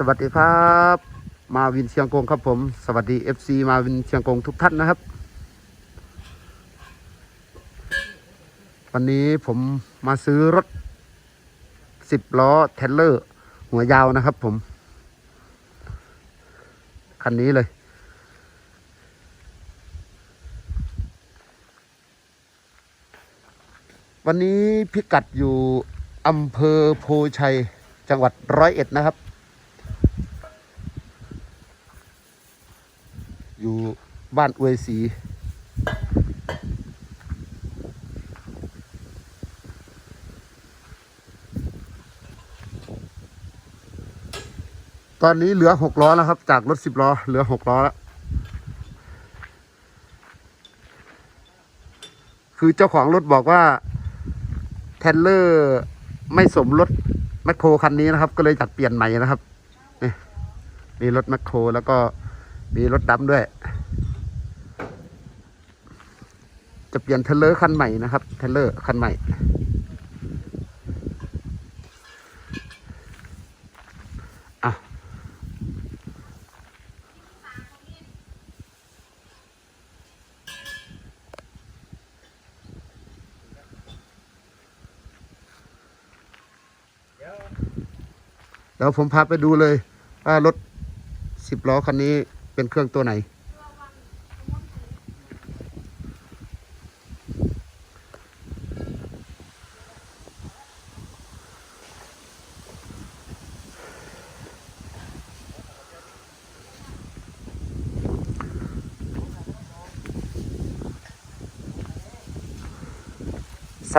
สวัสดีครับ มาวินเชียงกงครับผม สวัสดี FC มาวินเชียงกงทุกท่านนะครับ วันนี้ผมมาซื้อรถสิบล้อเทเลอร์ หัวยาวนะครับผม คันนี้เลย วันนี้พิกัดอยู่อำเภอโพชัยจังหวัดร้อยเอ็ดนะครับ อยู่ บ้านอวยศรีตอนนี้เหลือหกล้อแล้วครับ จากรถสิบล้อ เหลือหกล้อแล้ว คือเจ้าของรถบอกว่าเทรลเลอร์ไม่สมรถแมคโครคันนี้นะครับ ก็เลยจัดเปลี่ยนใหม่นะครับ นี่มีรถแมคโครแล้วก็มีรถดำด้วย จะเปลี่ยนเทเลอร์คันใหม่นะครับเทเลอร์คันใหม่อะเดี๋ยวผมพาไปดูเลยว่ารถสิบล้อคันนี้เป็นเครื่องตัวไหน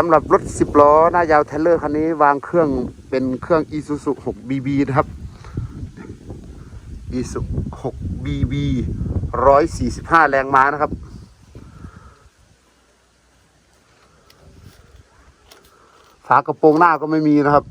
สำหรับรถ 10 ล้อ หน้ายาวเทเลอร์คันนี้วางเครื่องเป็นเครื่อง Isuzu 6BB นะครับ Isuzu 6BB 145 แรงม้านะครับ ฝากระโปรงหน้าก็ไม่มีนะครับ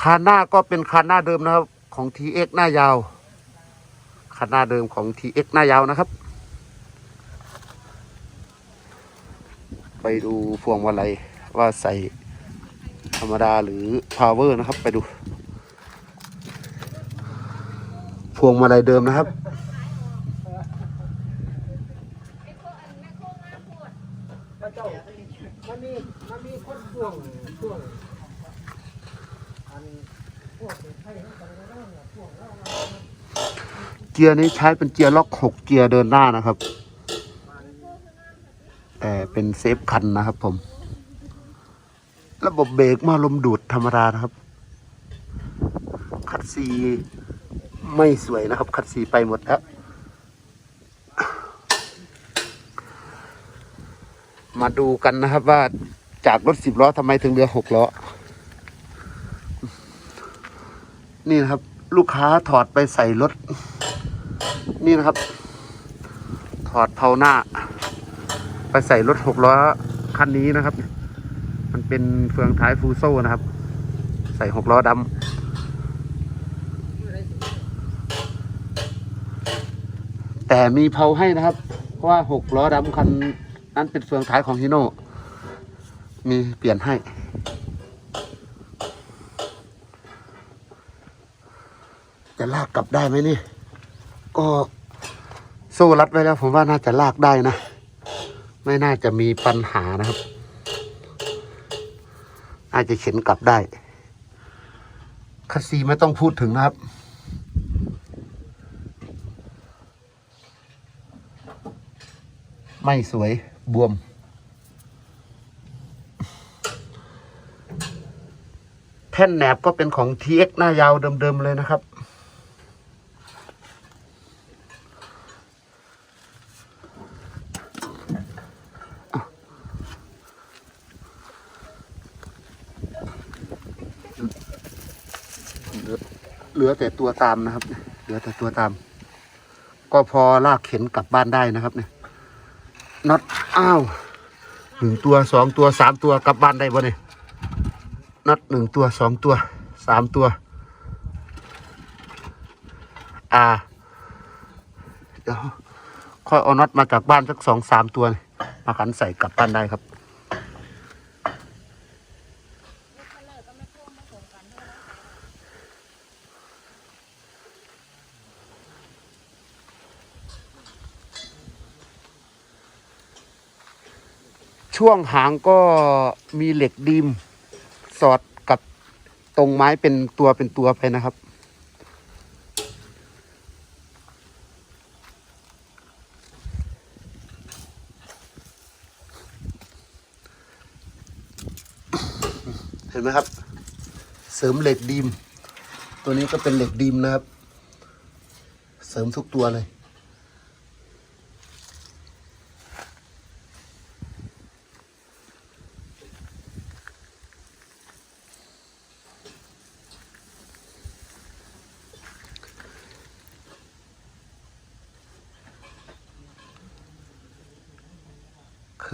คานหน้าก็เป็นคานหน้าเดิมนะครับ ของ TX หน้ายาวคานหน้าเดิมของ TX หน้ายาวนะครับ ไปดูพวงมาลัยว่าใส่ธรรมดาหรือพาวเวอร์นะครับ ไปดู พวงมาลัยเดิมนะครับ พระเจ้ามันมีมันมีคนช่วงช่วงอันพวกไทยทั้งกันก็ได้เนี่ยช่วงแล้ว เกียร์นี้ใช้เป็นเกียร์ล็อกหกเกียร์เดินหน้านะครับ แต่เป็นเซฟคันนะครับผม ระบบเบรกมาลมดูดธรรมดานะครับ คัดซีไม่สวยนะครับ คัดซีไปหมดแล้ว มาดูกันนะครับว่าจากรถสิบล้อทำไมถึงเหลือหกล้อ นี่นะครับ ลูกค้าถอดไปใส่รถ นี่นะครับ ถอดเผาหน้า ไปใส่รถหกล้อคันนี้นะครับ มันเป็นเฟืองท้ายฟูโซ่นะครับ ใส่หกล้อดำแต่มีเผาให้นะครับ เพราะว่าหกล้อดำคันนั้นเป็นเฟืองท้ายของฮิโน่มีเปลี่ยนให้จะลากกลับได้ไหมนี่ ก็โซ่รัดไว้แล้ว ผมว่าน่าจะลากได้นะ ไม่น่าจะมีปัญหานะครับ อาจจะเข็นกลับได้คัสซีไม่ต้องพูดถึงนะครับไม่สวยบวม แท่นแหนบก็เป็นของ TX หน้ายาวเดิม ๆ เลยนะครับ เหลือแต่ตัวตามนะครับ เหลือแต่ตัวตาม ก็พอลากเข็นกลับบ้านได้นะครับเนี่ยน็อตอ้าวหนึ่งตัวสองตัวสามตัวกลับบ้านได้บ่เนี่ยน็อตหนึ่งตัวสองตัวสามตัว อ่า เดี๋ยวค่อยเอาน็อตมาจากบ้านสักสองสามตัวมาขันใส่กลับบ้านได้ครับ ช่วงหางก็มีเหล็กดีม สอดกับตรงไม้เป็นตัวเป็นตัวไปนะครับ เห็นไหมครับ เสริมเหล็กดีม ตัวนี้ก็เป็นเหล็กดีมนะครับ เสริมทุกตัวเลย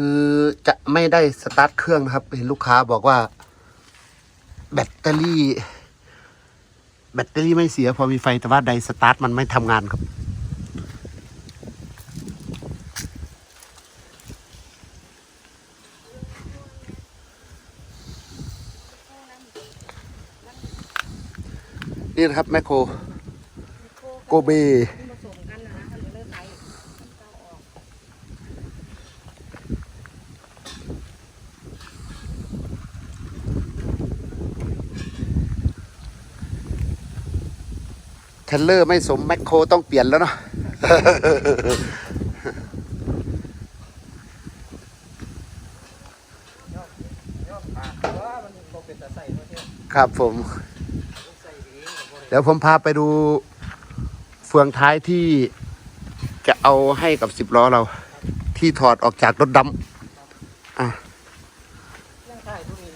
คือจะไม่ได้สตาร์ทเครื่องนะครับเห็นลูกค้าบอกว่า แบตเตอรี่ แบตเตอรี่ไม่เสียพอมีไฟแต่ว่าไดสตาร์ทมันไม่ทำงานครับนี่นะครับแมคโครโกเบ ผสมกันนะนะถ้าเหลือเลิกไปเจ้าออก เทเลอร์ไม่สมแมคโครต้องเปลี่ยนแล้วเนาะครับผม เดี๋ยวผมพาไปดูเฟืองท้ายที่จะเอาให้กับสิบล้อเรา ที่ถอดออกจากรถดำอะ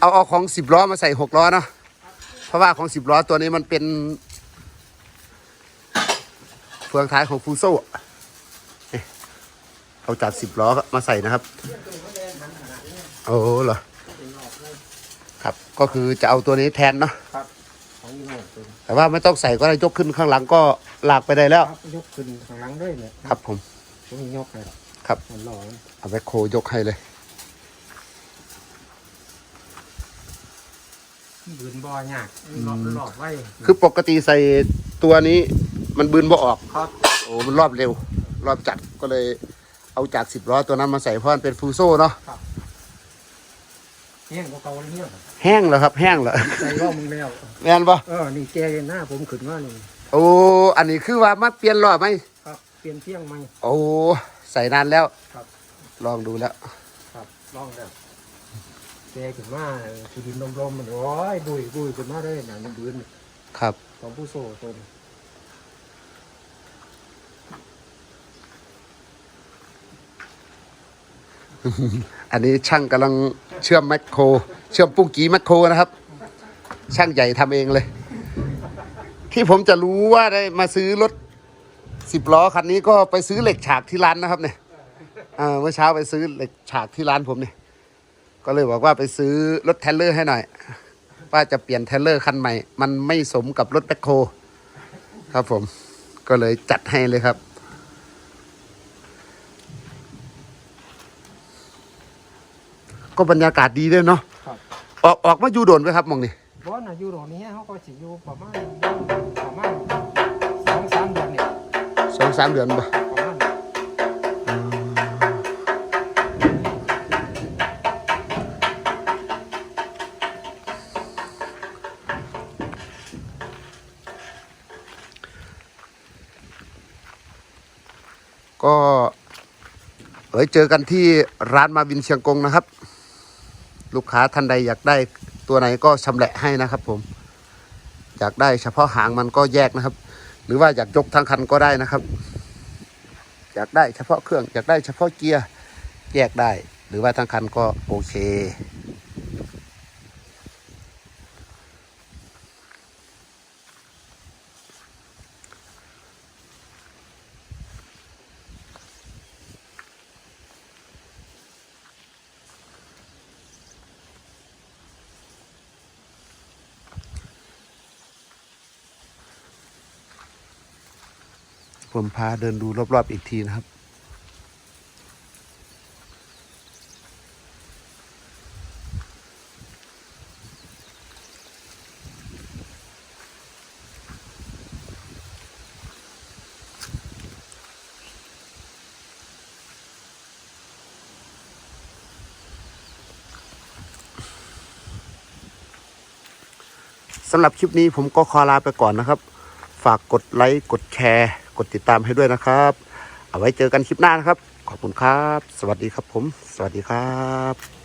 เอาเอาของสิบล้อมาใส่หกล้อเนาะเพราะว่าของสิบล้อตัวนี้มันเป็น เฟืองท้ายของฟูโซ่นี่เอาจากสิบล้อมาใส่นะครับโอ้เหรอเป็นหลอกเลยครับก็คือจะเอาตัวนี้แทนเนาะของยี่ห้อตัวนี้แต่ว่าไม่ต้องใส่ก็ได้ยกขึ้นข้างหลังก็ลากไปได้แล้วครับยกขึ้นข้างหลังด้วยเนี่ยครับผมผมมียกให้หรอกครับมันหล่อมันเอาแบคโคยกให้เลยบืนบ่อยากหลอกหลอกไว้คือปกติใส่ตัวนี้ มันบืนบ่ออกครับโอ้มันรอบเร็ว รอบจัดก็เลยเอาจากสิบล้อตัวนั้นมาใส่เพราะมันเป็นฟูโซ่เนาะเฮี้ยงกว่าเก่าเลยเฮี้ยงแห้งเหรอครับ แห้งเหรอใส่รอบมึงแล้วแม่นปะเออนี่แกหน้าผมขึ้นว่านี่โอ้อันนี้คือว่ามาเปลี่ยนรอบไหมครับเปลี่ยนเที่ยงไหมโอ้ใส่นานแล้วครับ ลองดูแล้วครับลองแล้วแกขึ้นมาคือดินลมๆมันโอ้ยบุยบุยขึ้นมาเลยหนังมันบืนครับของผู้โซ่ตัวนี้ อันนี้ช่างกำลังเชื่อมแมคโคร เชื่อมปุ้งกีแมคโครนะครับ ช่างใหญ่ทำเองเลย ที่ผมจะรู้ว่าได้มาซื้อรถสิบล้อคันนี้ก็ไปซื้อเหล็กฉากที่ร้านนะครับเนี่ยเมื่อเช้าไปซื้อเหล็กฉากที่ร้านผมเนี่ยก็เลยบอกว่าไปซื้อรถเทลเลอร์ให้หน่อย ว่าจะเปลี่ยนเทลเลอร์คันใหม่ มันไม่สมกับรถแมคโคครับผม ก็เลยจัดให้เลยครับ ก็บรรยากาศดีด้วยเนาะครับ ออกออกมาอยู่โดนไหมครับหมองนี่บอสน่ะอยู่ตรงนี้เขาก็สิอยู่ประมาณประมาณสองสามเดือนเนี่ยสองสามเดือนบ่ประมาณก็เอ้ยเจอกันที่ร้านมาวินเชียงกงนะครับ ลูกค้าท่านใดอยากได้ตัวไหนก็ชำแหละให้นะครับผม อยากได้เฉพาะหางมันก็แยกนะครับ หรือว่าอยากยกทั้งคันก็ได้นะครับ อยากได้เฉพาะเครื่อง อยากได้เฉพาะเกียร์แยกได้ หรือว่าทั้งคันก็โอเค ผมพาเดินดูรอบๆอีกทีนะครับ สำหรับคลิปนี้ผมก็ขอลาไปก่อนนะครับ ฝากกดไลค์ กดแชร์ กดติดตามให้ด้วยนะครับ เอาไว้เจอกันคลิปหน้านะครับ ขอบคุณครับ สวัสดีครับผม สวัสดีครับ